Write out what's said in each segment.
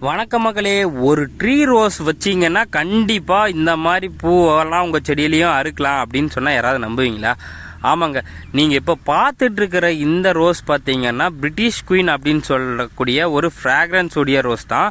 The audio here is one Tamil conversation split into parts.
வணக்க மக்களே ஒரு ட்ரீ ரோஸ் வச்சீங்கன்னா கண்டிப்பாக இந்த மாதிரி பூவெல்லாம் உங்கள் செடியிலையும் அறுக்கலாம் அப்படின்னு சொன்னால் யாராவது நம்புவீங்களா? ஆமாங்க. நீங்கள் இப்போ பார்த்துட்டு இருக்கிற இந்த ரோஸ் பார்த்தீங்கன்னா பிரிட்டிஷ் குயின் அப்படின்னு சொல்லக்கூடிய ஒரு ஃப்ராக்ரன்ஸ் உடைய ரோஸ் தான்.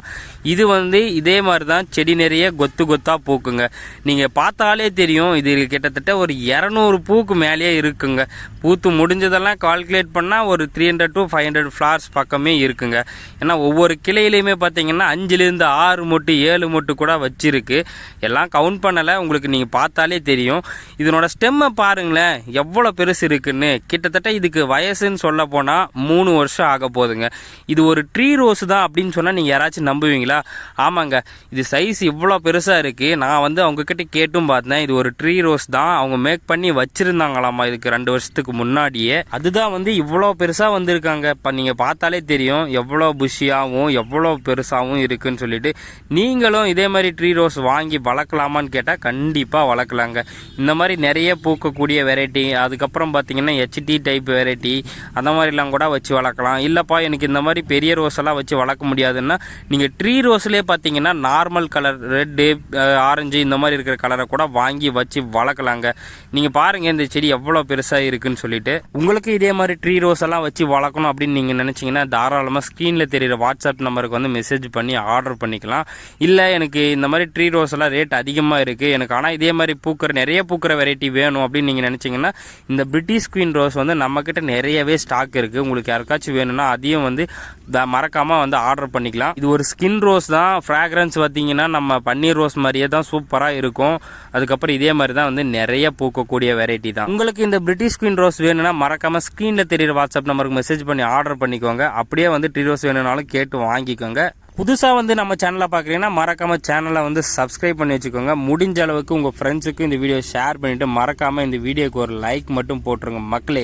இது வந்து இதே மாதிரி தான் செடி நிறைய கொத்து கொத்தாக பூக்குங்க. நீங்கள் பார்த்தாலே தெரியும் இது கிட்டத்தட்ட ஒரு இரநூறு பூக்கு மேலேயே இருக்குங்க. பூத்து முடிஞ்சதெல்லாம் கால்குலேட் பண்ணால் ஒரு three hundred to five hundred floors பக்கமே இருக்குங்க. ஏன்னா ஒவ்வொரு கிளையிலையுமே பார்த்தீங்கன்னா அஞ்சுலேருந்து ஆறு மொட்டு ஏழு மொட்டு கூட வச்சிருக்கு. எல்லாம் கவுண்ட் பண்ணலை உங்களுக்கு நீங்கள் பார்த்தாலே தெரியும். இதனோட ஸ்டெம்மை பாருங்களேன். எவ்வளோ எவ்வளோ பெருசு இருக்குன்னு கிட்டத்தட்ட இதுக்கு வயசுன்னு சொல்ல போனால் மூணு வருஷம் ஆக போகுதுங்க. இது ஒரு ட்ரீ ரோஸ் தான் அப்படின்னு சொன்னால் நீங்கள் யாராச்சும் நம்புவீங்களா? ஆமாங்க. இது சைஸ் இவ்வளோ பெருசாக இருக்குது நான் வந்து அவங்கக்கிட்ட கேட்டும் பார்த்தேன். இது ஒரு ட்ரீ ரோஸ் தான். அவங்க மேக் பண்ணி வச்சுருந்தாங்களாமா இதுக்கு ரெண்டு வருஷத்துக்கு முன்னாடியே. அதுதான் வந்து இவ்வளோ பெருசாக வந்திருக்காங்க. இப்போ நீங்கள் பார்த்தாலே தெரியும். எவ்வளோ புஷியாகவும் எவ்வளோ பெருசாகவும் இருக்குன்னு சொல்லிட்டு. நீங்களும் இதே மாதிரி ட்ரீ ரோஸ் வாங்கி வளர்க்கலாமான்னு கேட்டால் கண்டிப்பாக வளர்க்கலாங்க. இந்த மாதிரி நிறைய பூக்கக்கூடிய வெரைட்டி அதுக்கப்புறம் பார்த்தீங்கன்னா ஹெச்டி டைப் வெரைட்டி அந்த மாதிரிலாம் கூட வச்சு வளர்க்கலாம். இல்லைப்பா எனக்கு இந்த மாதிரி பெரிய ரோஸெல்லாம் வச்சு வளர்க்க முடியாதுன்னா நீங்கள் ட்ரீ ரோஸ்லேயே பார்த்தீங்கன்னா நார்மல் கலர் ரெட்டு ஆரஞ்சு இந்த மாதிரி இருக்கிற கலரை கூட வாங்கி வச்சு வளர்க்கலாங்க. நீங்கள் பாருங்கள் இந்த செடி எவ்வளோ பெருசாக இருக்குன்னு சொல்லிட்டு. உங்களுக்கு இதே மாதிரி ட்ரீ ரோஸ் எல்லாம் வச்சு வளர்க்கணும் அப்படின்னு நீங்கள் நினச்சிங்கன்னா தாராளமாக ஸ்க்ரீனில் தெரிகிற வாட்ஸ்அப் நம்பருக்கு வந்து மெசேஜ் பண்ணி ஆர்டர் பண்ணிக்கலாம். இல்லை எனக்கு இந்த மாதிரி ட்ரீ ரோஸ் எல்லாம் ரேட் அதிகமாக இருக்குது எனக்கு ஆனால் இதே மாதிரி பூக்கிற நிறைய பூக்கிற வெரைட்டி வேணும் அப்படின்னு நீங்கள் நினச்சிங்கன்னா இந்த பிரிட்டிஷ் குயின் ரோஸ் வந்து நம்மக்கிட்ட நிறையவே ஸ்டாக் இருக்குது உங்களுக்கு யாருக்காச்சும் வேணும்னா அதையும் வந்து த- வந்து ஆர்டர் பண்ணிக்கலாம். இது ஒரு ஸ்கின் ரோஸ் தான். ஃப்ராக்ரன்ஸ் பார்த்தீங்கன்னா நம்ம பன்னீர் ரோஸ் மாதிரியே தான் சூப்பராக இருக்கும். அதுக்கப்புறம் இதே மாதிரி தான் வந்து நிறைய பூக்கக்கூடிய வெரைட்டி தான். உங்களுக்கு இந்த பிரிட்டிஷ் குயின் ரோஸ் வேணும்னா மறக்காமல் ஸ்க்ரீனில் தெரியுற வாட்ஸ்அப் நம்பருக்கு மெசேஜ் பண்ணி ஆர்டர் பண்ணிக்கோங்க. அப்படியே வந்து ட்ரீ ரோஸ் வேணும்னாலும் கேட்டு வாங்கிக்கோங்க. புதுசாக வந்து நம்ம சேனலை பார்க்குறீங்கன்னா மறக்காமல் சேனலை வந்து சப்ஸ்கிரைப் பண்ணி வச்சுக்கோங்க. முடிஞ்ச அளவுக்கு உங்கள் ஃப்ரெண்ட்ஸுக்கு இந்த வீடியோ ஷேர் பண்ணிவிட்டு மறக்காமல் இந்த வீடியோக்கு ஒரு லைக் மட்டும் போட்டுருங்க மக்களே.